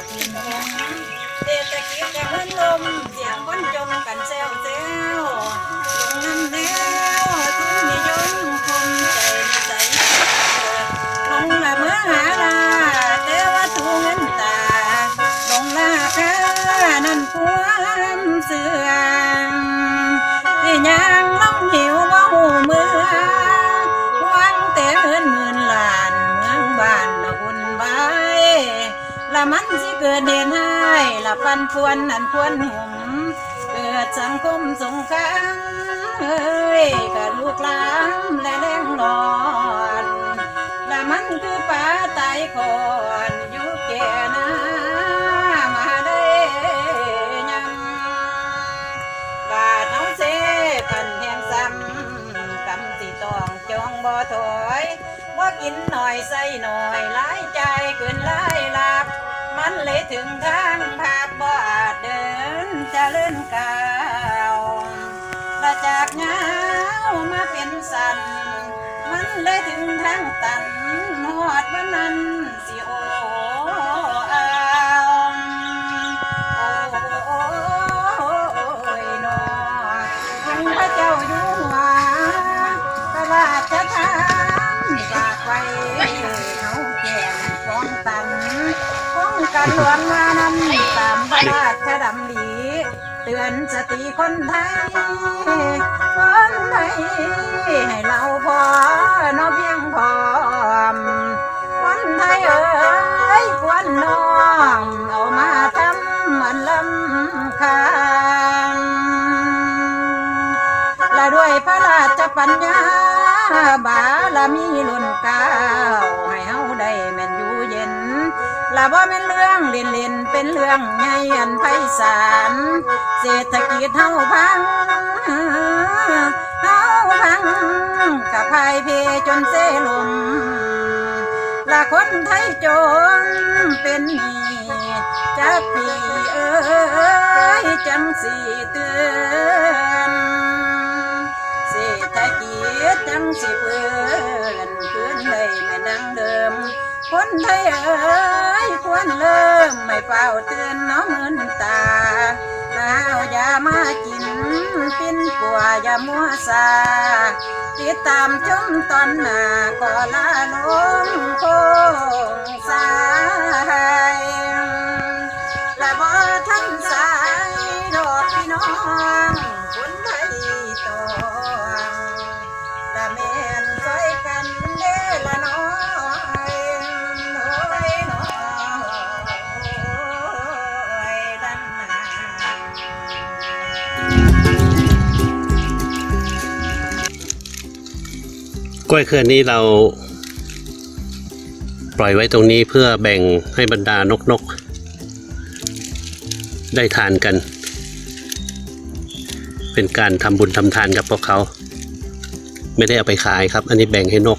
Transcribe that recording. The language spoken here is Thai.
กับพินหงเศรษฐกิจกับเงินลมเสียงคนจมกันเซลเซลลงน้ำแนวทุนนิยมคมใจในใจลงละเมื่อหาลาแต่ว่าทูเงินตาลงราคานั่นความเสื่อมที่ยังลงหิวว่าหูเมืองหวังแต่เงินหมื่นล้านเมืองบ้านอุ่นใบละมัน เกิดเดนให้ละปันพวนนั่นควรหุ่มเกิดสังคมสงครามเฮ้ยกับลูกหลานและแรงนอนและมันคือป่าตายก่อนอยู่แก่นามาได้ยังบาดเอาเสกันแห่งซ้ำกำสิตองจองบ่ถอยว่ากินหน่อยใส่หน่อยหลายใจเกินหลายหลับ ถึงทางภาพบอาจเดินจะเลื่อนกาวและจากเหงามาเป็นสัน มันเลยถึงทางตันหอดวันนั้นสิโออาวโอ้ยนอองค์พระเจ้าอยู่หัวพระราชทา กันหลวงมานั้นตามพระราชดำริเตือนสติคนไทย คนไทย ให้เราพอเนอเพียงพอมคนไทยเอ้ยควรน้อมเอามาทำมันลำคาญและด้วยพระราชปัญญาบารมีล้นเก้าวให้ ละบ่เป็นเรื่องเล่นเล่นเป็นเรื่องใหญ่อันไพศาลเศรษฐกิจเฮาพังเฮาพังกับภายเพจนเสลมละคนไทยจนเป็นหนี้จักปีเอ้ยจังสีเตือนเศรษฐกิจจังสิเพื่อนคืนได้แม่ดังเดิมคนไทยเอ้ย ควรเริ่มไม่เฝ้าเตือนน้องเงินตาเอาอย่ามากินปิ้นปัวอย่ามัวซาติดตามชมตอนหน้าก็ลาลง กล้วยเครือนี้เรา ปล่อยไว้ตรงนี้เพื่อแบ่งให้บรรดานกนกได้ทานกัน เป็นการทำบุญทำทานกับพวกเขา ไม่ได้เอาไปขายครับ อันนี้แบ่งให้นก